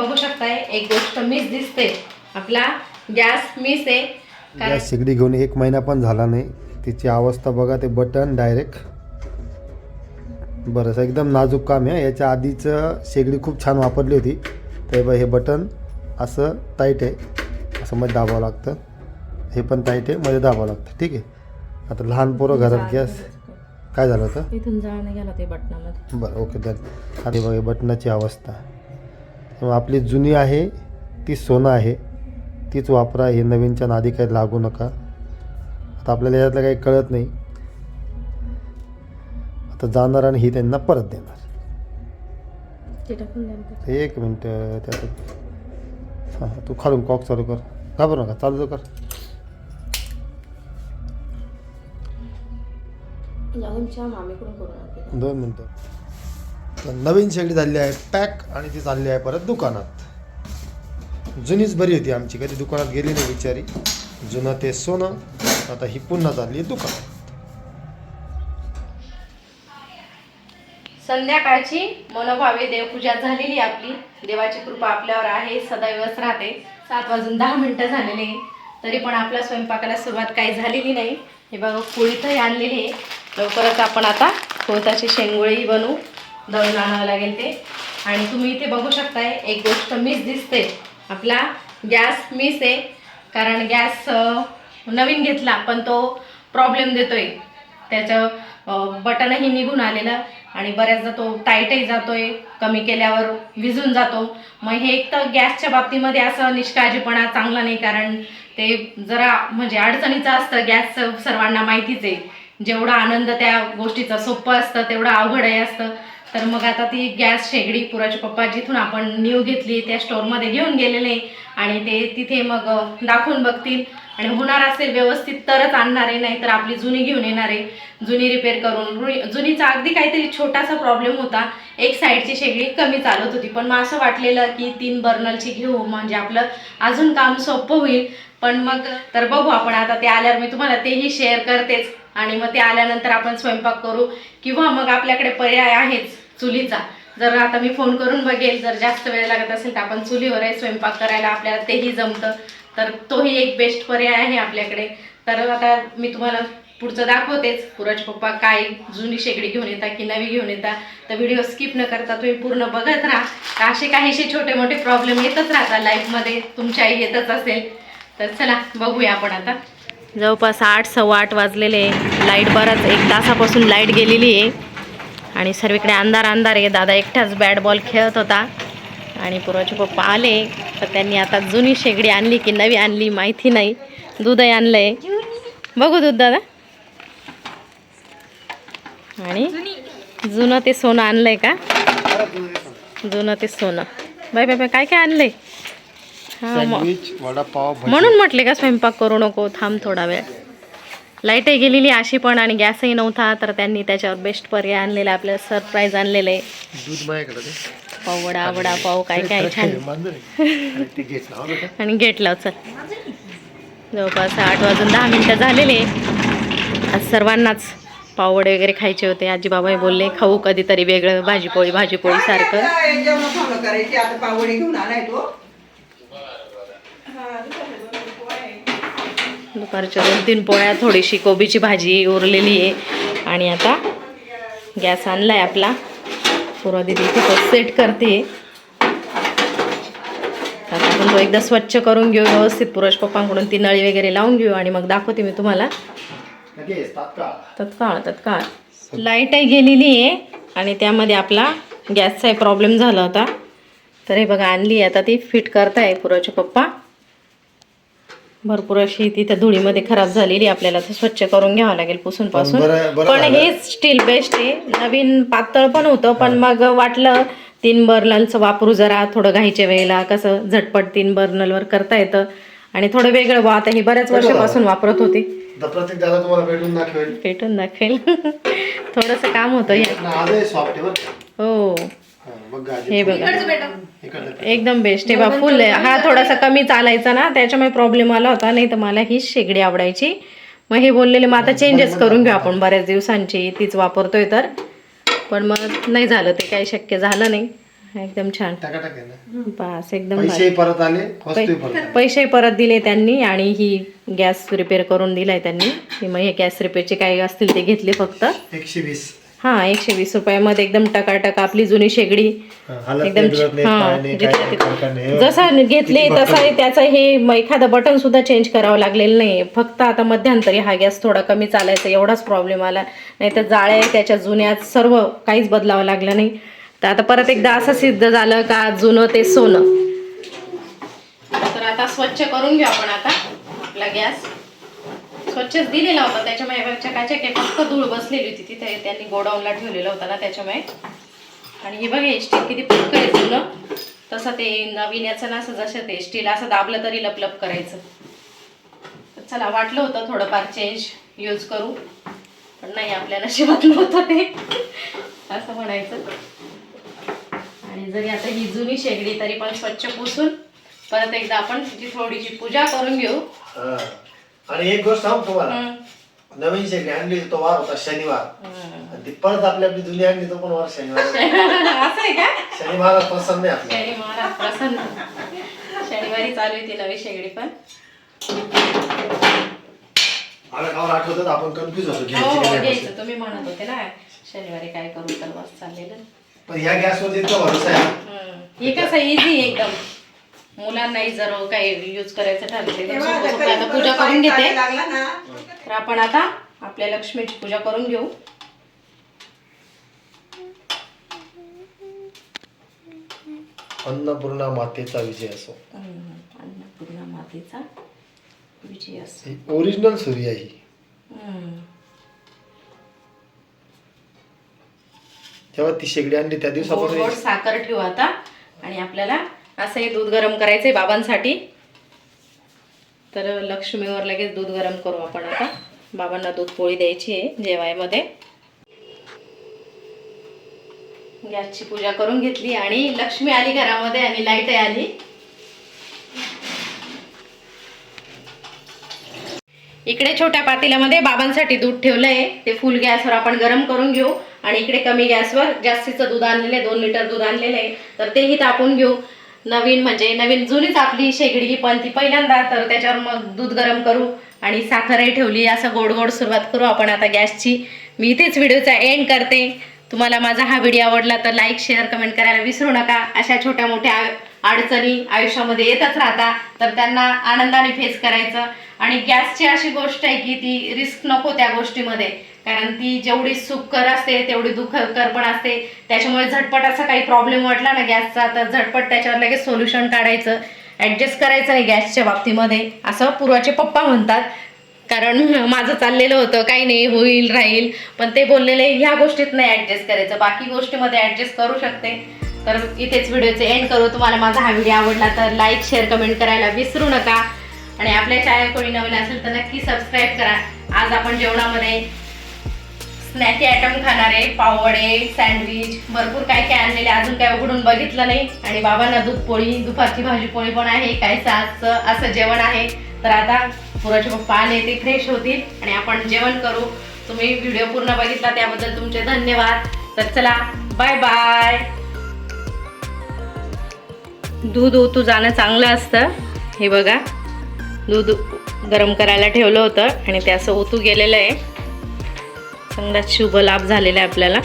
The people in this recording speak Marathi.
बघू शकताय एक गोष्ट मिस दिसते. आपला गॅस मिस आहे. कारण गॅस शेगडी घेऊन एक महिना पण झाला नाही. तिची अवस्था बघा ते बटन डायरेक्ट बरं असं एकदम नाजूक काम आहे. याच्या आधीचं शेगडी खूप छान वापरली होती. ते बघ हे बटन असं टाईट आहे. असं मध्ये दाबावं लागतं. हे पण टाईट आहे मध्ये दाबावं लागतं. ठीक आहे? आता लहान पोरं घरात गॅस काय झालं होतं? इथून जाणं गेला ते बटनामध्ये बरं ओके डन. आता हे बघा बटनाची अवस्था. आपली जुनी आहे ती सोनं आहे. तीच वापरा हे नवीनच्या नादी काही लागू नका. आता आपल्याला यातलं काही कळत नाही. आता जाणार आणि ही त्यांना परत देणार. एक मिनटं त्यात हां तू खालून कॉक चालू कर. घाबरू नका चालू कर. दोन मिनटं. तर नवीन शेगडी झाली आहे पॅक आणि ती चालली आहे परत दुकानात. जुनीच बरी होती आमची कधी दुकानात गेली नाही बिचारी. जुनं ते सोनं आता ही पुन्हा चालली आहे दुकानात संध्याकाळची मनोभावे देवपूजा झालेली आहे आपली. देवाची कृपा आपल्यावर आहे सदैवच राहते. सात वाजून दहा मिनटं झालेले. तरी पण आपल्या स्वयंपाकाला सुरुवात काही झालेली नाही. हे बघा पोळीतही आणलेली आहे. लवकरच आपण आता कोणताची शेंगोळी बनवू. दळून आणावं लागेल ते. आणि तुम्ही इथे बघू शकताय एक गोष्ट मिस दिसते. आपला गॅस मिस आहे. कारण गॅस नवीन घेतला पण तो प्रॉब्लेम देतोय. त्याचं बटनही निघून आलेलं आणि बऱ्याचदा तो टाईटही जातोय कमी केल्यावर विझून जातो. मग हे एक तर गॅसच्या बाबतीमध्ये असं निष्काळजीपणा चांगला नाही कारण ते जरा म्हणजे अडचणीचं असतं. गॅसचं सर्वांना माहितीच आहे. जेवढा आनंद त्या गोष्टीचा सोपं असतं तेवढं अवघडही असतं. तर मग आता ती गॅस शेगडी पुराचे पप्पा जिथून आपण न्यू घेतली त्या स्टोअरमध्ये घेऊन गेलेले आणि ते तिथे मग दाखवून बघतील. आणि होणार असेल व्यवस्थित तरच आणणार आहे नाही तर आपली जुनी घेऊन येणार आहे. जुनी रिपेअर करून. जुनीचा अगदी काहीतरी छोटासा प्रॉब्लेम होता. एक साईडची शेगडी कमी चालत होती. पण मग असं वाटलेलं की तीन बर्नलची घेऊ म्हणजे आपलं अजून काम सोपं होईल. पण मग तर बघू आपण आता ते आल्यावर. मी तुम्हाला तेही शेअर करतेच. आणि मग ते आल्यानंतर आपण स्वयंपाक करू. किंवा मग आपल्याकडे पर्याय आहेच. चुलीचा. जर आता मी फोन करून बघेल जर जास्त वेळ लागत असेल तर आपण चुलीवरही स्वयंपाक करायला आपल्याला तेही जमतं. तर तोही एक बेस्ट पर्याय आहे आपल्याकडे. तर आता मी तुम्हाला पुढचं दाखवतेच. पुराज पप्पा काय जुनी शेगडी घेऊन येतात की नवी घेऊन येतात. तर व्हिडिओ स्किप न करता तुम्ही पूर्ण बघत राहा. तर असे काहीसे छोटे मोठे प्रॉब्लेम येतच राहतात लाईफमध्ये तुमच्याही येतच असेल. तर चला बघूया आपण आता. जवळपास आठ सव्वा आठ वाजलेले लाइट बराच एक तासापासून लाइट गेलेली आहे. आणि सर्वीकडे अंधार अंधार आहे. दादा एकटाच बॅट बॉल खेळत होता. आणि पुराचे पप्पा आले. तर त्यांनी आता जुनी शेगडी आणली की नवी आणली माहिती नाही. दूधही आणलंय. बघू दूध दादा. आणि जुनं ते सोनं आणलंय का? जुनं ते सोनं. बाय बाय बाय काय काय हा सँडविच वडापाव भजी. म्हणून म्हटले का स्वयंपाक करू नको थांब थोडा वेळ. लाईटही गेलेली अशी पण आणि गॅसही नव्हता तर त्यांनी त्याच्यावर बेस्ट पर्याय आणलेला आपल्याला सरप्राईज आणलेलं. आहे दूध माझ्याकडे दे. पाव वडा वडा पाव काय काय छान. आणि गेट लाव चल. जवळपास आठ वाजून दहा मिनटं झालेले. आज सर्वांनाच पाववडे वगैरे खायचे होते. आजी बाबाही बोलले खाऊ कधीतरी वेगळं भाजीपोळी भाजीपोळी सारखं काय जेवण खावणं करायची आता पावडी घेऊन आलाय तो दुपारच्या दोन तीन पोळ्या थोडीशी कोबीची भाजी उरलेली आहे. आणि आता गॅस आणलाय आपला. पूर्वा दिदी इथे तो सेट करते. आता आपण तो एकदा स्वच्छ करून घेऊ व्यवस्थित. पुरुष पप्पांकडून ती नळी वगैरे लावून घेऊ आणि मग दाखवते मी तुम्हाला. तात्काळ. तत्काळ लाईटही गेलेली आहे आणि त्यामध्ये आपला गॅसचाही प्रॉब्लेम झाला होता. तर हे बघा आणली आहे. आता ती फिट करताय पुराचे पप्पा. भरपूर अशी तिथं धुळीमध्ये खराब झालेली आपल्याला ते स्वच्छ करून घ्यावं लागेल पुसून पासून बरं- बरं पण झालं. हे स्टील बेस्ट आहे नवीन पातळ पण होतं पण मग वाटलं तीन बर्नलचं वापरू जरा थोडं घाईच्या वेळेला कसं झटपट तीन बर्नलवर करता येतं आणि थोडं वेगळं बा आता ही बऱ्याच वर्षापासून वापरत होती आता प्रत्येक दादा तुम्हाला भेटून दाखवेल पेटून दाखवेल थोडंसं काम होतं हे आणि आजही सॉफ्ट आहे बरं का? हो हा, बघ. हे बघा. एकदम बेस्ट आहे बा फुल आहे हा थोडासा कमी चालायचा ना त्याच्यामुळे प्रॉब्लेम आला होता नाही तर मला हीच शेगडी आवडायची. मग हे बोललेले मग आता चेंजेस करून घेऊ आपण. बऱ्याच दिवसांची तीच वापरतोय तर. पण मग नाही झालं ते काही शक्य झालं नाही. एकदम छान. टाकाटाक आहे ना. बस एकदम. पैसे परत आले वस्तू परत आली. पैसे परत दिले त्यांनी आणि ही गॅस रिपेअर करून दिलाय त्यांनी. मग हे गॅस रिपेअरचे काही असतील ते घेतले फक्त. एकशे वीस. हा एकशे वीस रुपयामध्ये एकदम टकाटक आपली जुनी शेगडी. हा, एकदम हा, नाही. जसं घेतले तसं त्याचं हे एखादं बटन सुद्धा चेंज करावं लागलेलं नाही. फक्त आता मध्यंतरी हा गॅस थोडा कमी चालायचा एवढाच प्रॉब्लेम आला. नाही तर जाळ्या त्याच्या जुन्यात सर्व काहीच बदलावं लागलं नाही. तर आता परत एकदा असं सिद्ध झालं का जुनं ते सोनं. तर आता स्वच्छ करून घेऊ आपण आता आपला गॅस. स्वच्छच दिलेला होता. त्याच्यामुळे बघ चकाचक आहे फक्त धूळ बसलेली होती. तिथे त्यांनी गोडाऊनला ठेवलेला होता ना त्याच्यामुळे. आणि हे बघा स्टील किती पक्क आहे जुनं तसं ते नवीन याचं ना असं जसं ते स्टील असं दाबलं तरी लपलप करायचं. चला वाटलं होतं थोडंफार चेंज यूज करू. पण नाही आपल्या नशिबात नव्हतं ते. असं म्हणायचं. आणि जरी आता ही जुनी शेगडी तरी पण स्वच्छ पुसून परत एकदा आपण तिची थोडीशी पूजा करून घेऊ. आणि एक गोष्ट सांगू तुम्हाला. नवीन शेगडी आणली तो वार होता शनिवार. आणि ती परत आपली आपली जुनी आणली तो पण वार शनिवार. असं आहे का? शनिवार पसंत नाही आपल्याला शनी महाराज प्रसन्न. शनिवारी चालू आहे ती नवी शेगडी पण. मला गावाला आठवतात आपण कन्फ्युज होतो हो घ्यायची की हो, नाही घ्यायचं बस. तुम्ही म्हणत होते ना शनिवारी काय करू तर बस चाललेलं. पण ह्या गॅसवर इतका भरोसा आहे. हम्म. हे कसं इझी एकदम. मुलांनाही जर काही यूज करायचं ठरलं तेव्हा पूजा करून घेते. चालायला लागला ना. तर आपण आता आपल्या लक्ष्मीची पूजा करून घेऊ. अन्नपूर्णा मातेचा विजय असो. अन्नपूर्णा मातेचा विजय असो. ओरिजिनल सूर्य आहे ही. जेव्हा ती शेगडी आणली त्या दिवसापासून साखर ठेवू आता. आणि आपल्याला असं हे दूध गरम करायचं आहे बाबांसाठी. तर लक्ष्मीवर लगेच दूध गरम करू आपण आता. बाबांना दूध पोळी द्यायची आहे जेवायमध्ये. गॅसची पूजा करून घेतली आणि लक्ष्मी आली घरामध्ये आणि लाइट आली. इकडे छोट्या पातेल्यामध्ये बाबांसाठी दूध ठेवलंय. ते फुल गॅसवर आपण गरम करून घेऊ. आणि इकडे कमी गॅसवर जास्तीचं दूध आणलेलं आहे. दोन लिटर दूध आणलेलं आहे. तर तेही तापून घेऊ. नवीन म्हणजे नवीन जुनीच आपली शेगडी पण ती पहिल्यांदा तर त्याच्यावर मग दूध गरम करू आणि साखरही ठेवली. असं गोड गोड सुरुवात करू आपण आता गॅसची. मी इथेच व्हिडिओचा एंड करते. तुम्हाला माझा हा व्हिडिओ आवडला तर लाईक शेअर कमेंट करायला विसरू नका. अशा छोट्या मोठ्या अडचणी आयुष्यामध्ये येतच राहता तर त्यांना आनंदाने फेस करायचं. आणि गॅसची अशी गोष्ट आहे की ती रिस्क नको त्या गोष्टीमध्ये. कारण ती जेवढी सुखकर असते तेवढी दुःखकर पण असते. त्याच्यामुळे झटपट असा काही प्रॉब्लेम वाटला ना गॅसचा तर झटपट त्याच्यावर लगेच सोल्युशन काढायचं ॲडजस्ट करायचं नाही गॅसच्या बाबतीमध्ये. असं पूर्वाचे पप्पा म्हणतात. कारण माझं चाललेलं होतं काही नाही होईल राहील. पण ते बोललेले ह्या गोष्टीत नाही ॲडजस्ट करायचं. बाकी गोष्टीमध्ये ॲडजस्ट करू शकते. तर इथेच व्हिडिओचे एंड करू. तुम्हाला माझा हा व्हिडिओ आवडला तर लाईक शेअर कमेंट करायला विसरू नका. आणि आपल्या चॅनल कोणी नवीन असेल तर नक्की सबस्क्राईब करा. आज आपण जेवणामध्ये स्नॅकी आयटम खाणारे पाववडे सँडविच भरपूर काय काय आणलेले अजून काय उघडून बघितलं नाही. आणि बाबांना दूध पोळी दुपारची भाजी पोळी पण आहे काय सासचं असं जेवण आहे. तर आता पुराचे पप्पा आले ते फ्रेश होतील आणि आपण जेवण करू. तुम्ही व्हिडिओ पूर्ण बघितला त्याबद्दल तुमचे धन्यवाद. तर चला बाय बाय दूध ओतू जाणं चांगलं असतं. हे बघा दूध गरम करायला ठेवलं होतं आणि ते असं ओतू गेलेलं आहे. चांगला शुभ लाभ झालेला आहे आपल्याला.